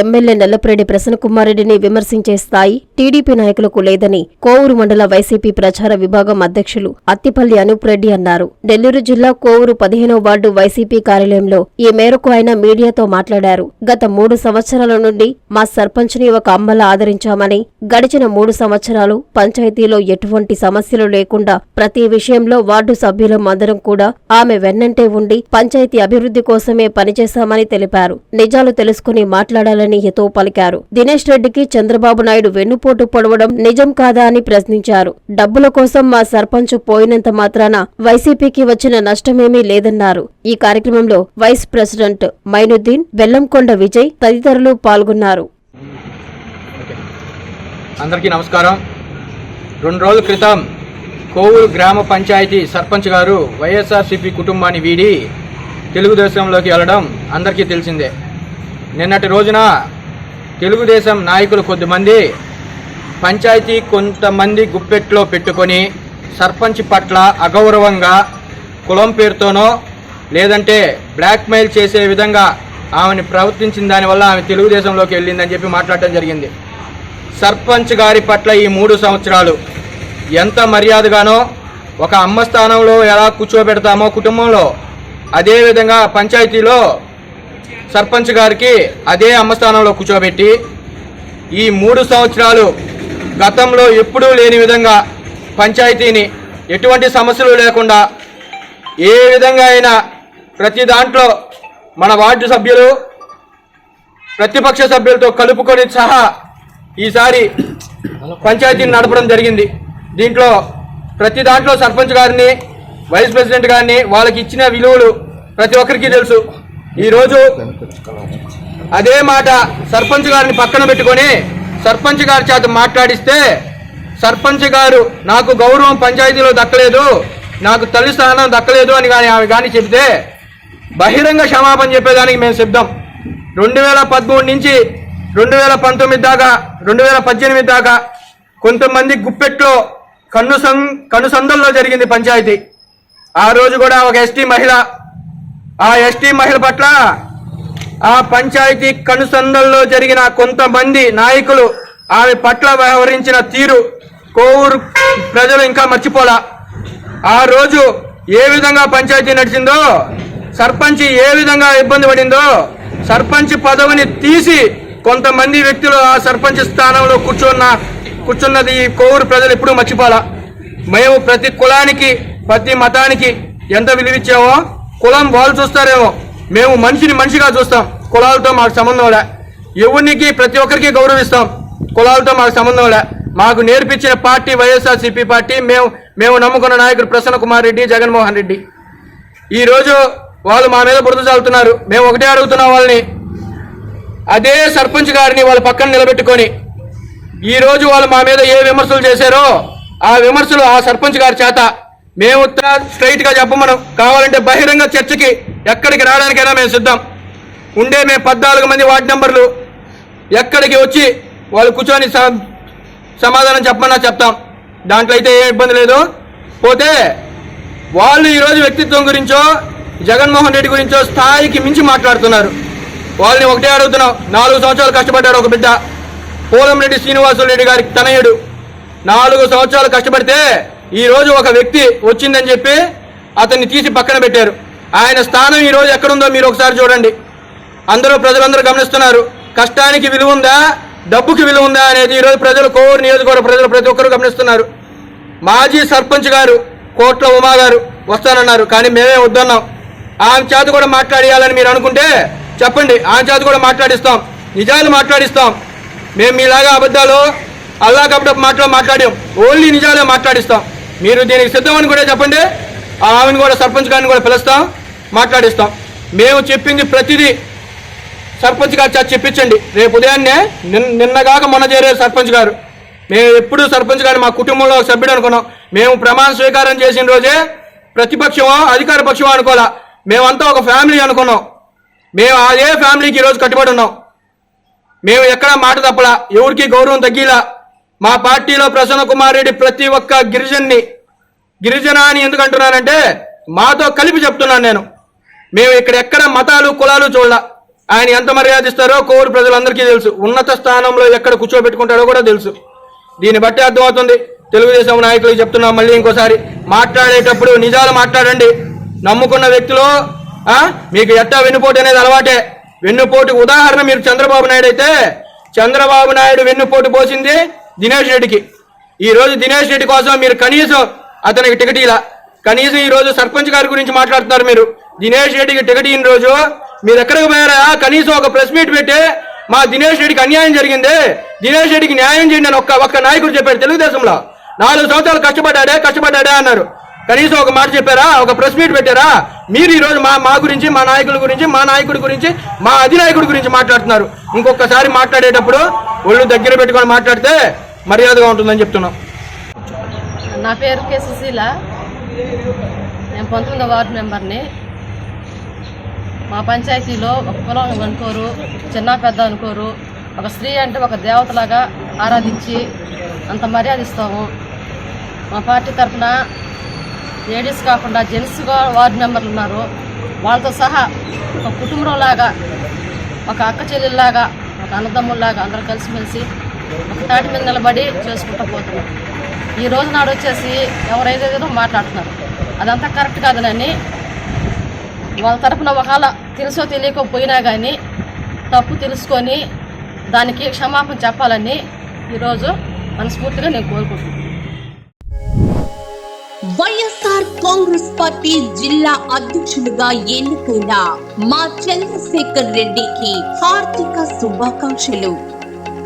MLA Nallapureddy ప్రసన్నకుమారెడ్డిని విమర్శించే స్థాయి TDP నాయకులకు లేదని కోవూరు మండల వైసీపీ ప్రచార విభాగం అధ్యక్షులు అత్తిపల్లి అనూప్ రెడ్డి అన్నారు. నెల్లూరు జిల్లా కోవూరు పదిహేనో వార్డు వైసీపీ కార్యాలయంలో ఈ మేరకు ఆయన మీడియాతో మాట్లాడారు. గత మూడు సంవత్సరాల నుండి మా సర్పంచ్ని ఒక అమ్మలా ఆదరించామని గడిచిన మూడు సంవత్సరాలు పంచాయతీలో ఎటువంటి సమస్యలు లేకుండా ప్రతి విషయంలో వార్డు సభ్యులం అందరం కూడా ఆమె వెన్నంటే ఉండి పంచాయతీ అభివృద్ధి కోసమే పనిచేశామని తెలిపారు. నిజాలు తెలుసుకుని మాట్లాడాలని హితో పలికారు. దినేష్ రెడ్డికి చంద్రబాబు నాయుడు వెన్నుపోటు పొడవడం నిజం కాదా అని ప్రశ్నించారు. డబ్బుల కోసం మా సర్పంచ్ పోయినంత మాత్రాన వైసీపీకి వచ్చిన నష్టమేమీ లేదన్నారు. ఈ కార్యక్రమంలో వైస్ ప్రెసిడెంట్ మైనుద్దీన్ బెల్లంకొండ విజయ్ తదితరులు పాల్గొన్నారు. అందరికీ నమస్కారం. రెండు రోజుల క్రితం కోవూరు గ్రామ పంచాయతీ సర్పంచ్ గారు వైఎస్ఆర్సీపీ కుటుంబాన్ని వీడి తెలుగుదేశంలోకి వెళ్ళడం అందరికీ తెలిసిందే. నిన్నటి రోజున తెలుగుదేశం నాయకులు కొద్దిమంది పంచాయతీ కొంతమంది గుప్పెట్లో పెట్టుకొని సర్పంచ్ పట్ల అగౌరవంగా కులం పేరుతోనో లేదంటే బ్లాక్మెయిల్ చేసే విధంగా ఆమెను ప్రవర్తించిన దానివల్ల ఆమె తెలుగుదేశంలోకి వెళ్ళిందని చెప్పి మాట్లాడటం జరిగింది. సర్పంచ్ గారి పట్ల ఈ మూడు సంవత్సరాలు ఎంత మర్యాదగానో ఒక అమ్మ స్థానంలో ఎలా కూర్చోబెడతామో కుటుంబంలో అదేవిధంగా పంచాయతీలో సర్పంచ్ గారికి అదే అమ్మ స్థానంలో కూర్చోబెట్టి ఈ మూడు సంవత్సరాలు గతంలో ఎప్పుడూ లేని విధంగా పంచాయతీని ఎటువంటి సమస్యలు లేకుండా ఏ విధంగా అయినా ప్రతి దాంట్లో మన వార్డు సభ్యులు ప్రతిపక్ష సభ్యులతో కలుపుకొని సహా ఈసారి పంచాయతీని నడపడం జరిగింది. దీంట్లో ప్రతి దాంట్లో సర్పంచ్ గారిని వైస్ ప్రెసిడెంట్ గారిని వాళ్ళకి ఇచ్చిన విలువలు ప్రతి ఒక్కరికి తెలుసు. ఈరోజు అదే మాట సర్పంచ్ గారిని పక్కన పెట్టుకొని సర్పంచ్ గారి చేత మాట్లాడిస్తే సర్పంచ్ గారు నాకు గౌరవం పంచాయతీలో దక్కలేదు నాకు తల్లి స్థానం దక్కలేదు అని కానీ ఆమె కానీ చెబితే బహిరంగ క్షమాపణ చెప్పేదానికి మేము సిద్ధం. రెండు వేల పదమూడు నుంచి రెండు వేల పంతొమ్మిది దాకా రెండు వేల పద్దెనిమిది దాకా కొంతమంది గుప్పెట్లో కన్ను సం కనుసందల్లో జరిగింది పంచాయతీ. ఆ రోజు కూడా ఒక ఎస్టీ మహిళ ఆ ఎస్టీ మహిళ పట్ల ఆ పంచాయతీ కనుసందల్లో జరిగిన కొంతమంది నాయకులు ఆమె పట్ల వ్యవహరించిన తీరు కోవూరు ప్రజలు ఇంకా మర్చిపోలా. ఆ రోజు ఏ విధంగా పంచాయతీ నడిచిందో సర్పంచ్ ఏ విధంగా ఇబ్బంది పడిందో సర్పంచ్ పదవిని తీసి కొంతమంది వ్యక్తులు ఆ సర్పంచ్ స్థానంలో కూర్చున్న కూర్చున్నది ఈ కోవూరు ప్రజలు ఎప్పుడూ మర్చిపోలా. మేము ప్రతి కులానికి ప్రతి మతానికి ఎంత విలువిచ్చామో కులం వాళ్ళు చూస్తారేమో. మేము మనిషిని మనిషిగా చూస్తాం. కులాలతో మాకు సంబంధం లే. ఎవరికి ప్రతి ఒక్కరికి గౌరవిస్తాం. కులాలతో మాకు సంబంధం లే. మాకు నేర్పించిన పార్టీ వైఎస్ఆర్సీపీ పార్టీ మేము మేము నమ్ముకున్న నాయకుడు ప్రసన్న కుమార్ రెడ్డి జగన్మోహన్ రెడ్డి. ఈ రోజు వాళ్ళు మా మీద బురద చాలుతున్నారు మేము ఒకటే అడుగుతున్నాం వాళ్ళని. అదే సర్పంచ్ గారిని వాళ్ళ పక్కన నిలబెట్టుకొని ఈ రోజు వాళ్ళు మా మీద ఏ విమర్శలు చేశారో ఆ విమర్శలు ఆ సర్పంచ్ గారి చేత మేము స్ట్రైట్గా చెప్పమను కావాలంటే బహిరంగ చర్చకి ఎక్కడికి రావడానికైనా మేము సిద్ధం. ఉండే మేము పద్నాలుగు మంది వార్డు నెంబర్లు ఎక్కడికి వచ్చి వాళ్ళు కూర్చొని స- సమాధానం చెప్పమన్నా చెప్తాం. దాంట్లో అయితే ఏ ఇబ్బంది లేదు. పోతే వాళ్ళు ఈరోజు వ్యక్తిత్వం గురించో జగన్మోహన్ రెడ్డి గురించో స్థాయికి మించి మాట్లాడుతున్నారు. వాళ్ళని ఒకటే అడుగుతున్నాం. నాలుగు సంవత్సరాలు కష్టపడ్డాడు ఒక బిడ్డ. పోలంరెడ్డి శ్రీనివాసులు రెడ్డి గారికి తనయుడు. నాలుగు సంవత్సరాలు కష్టపడితే ఈరోజు ఒక వ్యక్తి వచ్చిందని చెప్పి అతన్ని తీసి పక్కన పెట్టారు. ఆయన స్థానం ఈ రోజు ఎక్కడుందో మీరు ఒకసారి చూడండి. అందరూ ప్రజలందరూ గమనిస్తున్నారు. కష్టానికి విలువ ఉందా? డబ్బుకి విలువ ఉందా అనేది ఈ రోజు ప్రజలు కోవూరు నియోజకవర్గ ప్రజలు ప్రతి ఒక్కరూ గమనిస్తున్నారు. మాజీ సర్పంచ్ గారు కోట్ల ఉమా గారు వస్తానన్నారు. కానీ మేమే వద్దన్నాం. ఆమె చేత కూడా మాట్లాడియాలని మీరు అనుకుంటే చెప్పండి. ఆమె చేత కూడా మాట్లాడిస్తాం. నిజాలు మాట్లాడిస్తాం. మేము మీలాగా అబద్ధాలు అల్లా కపట మాటలు మాట్లాడాం. ఓన్లీ నిజాలే మాట్లాడిస్తాం. మీరు దీనికి సిద్ధమని కూడా చెప్పండి. ఆ ఆమెను కూడా సర్పంచ్ గారిని కూడా పిలుస్తాం మాట్లాడిస్తాం. మేము చెప్పింది ప్రతిదీ సర్పంచ్ గారు చేత చెప్పించండి. రేపు ఉదయాన్నే నిన్నగాక మొన్న చేరారు సర్పంచ్ గారు. మేము ఎప్పుడు సర్పంచ్ గారు మా కుటుంబంలో ఒక సభ్యుడు అనుకున్నాం. మేము ప్రమాణ స్వీకారం చేసిన రోజే ప్రతిపక్షమో అధికార పక్షమో అనుకోవాలా మేమంతా ఒక ఫ్యామిలీ అనుకున్నాం. మేము అదే ఫ్యామిలీకి ఈరోజు కట్టుబడి ఉన్నాం. మేము ఎక్కడా మాట తప్పలా. ఎవరికి గౌరవం తగ్గిలా. మా పార్టీలో ప్రసన్న కుమార్ రెడ్డి ప్రతి ఒక్క గిరిజన్ని గిరిజన అని ఎందుకు అంటున్నానంటే మాతో కలిపి చెప్తున్నాను నేను. మేము ఇక్కడ ఎక్కడ మతాలు కులాలు చూడాల. ఆయన ఎంత మర్యాద ఇస్తారో కోవిడ్ ప్రజలందరికీ తెలుసు. ఉన్నత స్థానంలో ఎక్కడ కూర్చోబెట్టుకుంటాడో కూడా తెలుసు. దీన్ని బట్టి అర్థమవుతుంది. తెలుగుదేశం నాయకులు చెప్తున్నాం మళ్ళీ ఇంకోసారి. మాట్లాడేటప్పుడు నిజాలు మాట్లాడండి. నమ్ముకున్న వ్యక్తులు మీకు ఎట్టా వెన్నుపోటు అనేది అలవాటే. వెన్నుపోటు ఉదాహరణ మీరు చంద్రబాబు నాయుడు అయితే చంద్రబాబు నాయుడు వెన్నుపోటు పోసింది దినేష్ రెడ్డికి. ఈ రోజు దినేష్ రెడ్డి కోసం మీరు కనీసం అతనికి టికెట్ ఇలా కనీసం ఈ రోజు సర్పంచ్ గారి గురించి మాట్లాడుతున్నారు మీరు. దినేష్ రెడ్డికి టికెట్ ఇన్ రోజు మీరు ఎక్కడికి పోయారా? కనీసం ఒక ప్రెస్ మీట్ పెట్టి మా దినేష్ రెడ్డికి అన్యాయం జరిగింది. దినేష్ రెడ్డికి న్యాయం చేయండి అని ఒక్క ఒక్క నాయకుడు చెప్పాడు తెలుగుదేశంలో. నాలుగు సంవత్సరాలు కష్టపడ్డాడే కష్టపడ్డాడే అన్నారు. కనీసం ఒక మాట చెప్పారా? ఒక ప్రెస్ మీట్ పెట్టారా? మీరు ఈరోజు మా మా గురించి మా నాయకుల గురించి మా నాయకుడి గురించి మా అధినాయకుడి గురించి మాట్లాడుతున్నారు. ఇంకొకసారి మాట్లాడేటప్పుడు ఒళ్ళు దగ్గర పెట్టుకొని మాట్లాడితే మర్యాదగా ఉంటుందని చెప్తున్నాం నా పేరు కె సుశీల. నేను పంతొమ్మిదో వార్డు మెంబర్ని. మా పంచాయతీలో ఒక కులం అనుకోరు చిన్న పెద్ద అనుకోరు. ఒక స్త్రీ అంటే ఒక దేవతలాగా ఆరాధించి అంత మర్యాద ఇస్తాము మా పార్టీ తరఫున లేడీస్ కాకుండా జెంట్స్ వార్డు మెంబర్లు ఉన్నారు. వాళ్ళతో సహా ఒక కుటుంబంలాగా ఒక అక్క చెల్లెల్లాగా ఒక అన్నదమ్ముల్లాగా అందరూ కలిసిమెలిసి తాటి మీద నిలబడి చేసుకుంటూ పోతున్నాం ఈ రోజు నాడు వచ్చేసి ఎవరైతే మాట్లాడుతున్నారు. అదంతా కరెక్ట్ కాదనని వాళ్ళ తరఫున ఒకవేళ తెలుసో తెలియకపోయినా కానీ తప్పు తెలుసుకొని దానికి క్షమాపణ చెప్పాలని ఈరోజు మనస్ఫూర్తిగా నేను కోరుకుంటున్నాను. వైఎస్ఆర్ కాంగ్రెస్ పార్టీ జిల్లా అధ్యక్షులుగా ఎన్నుకున్న మా చంద్రశేఖర్ రెడ్డికి హార్దిక శుభాకాంక్షలు.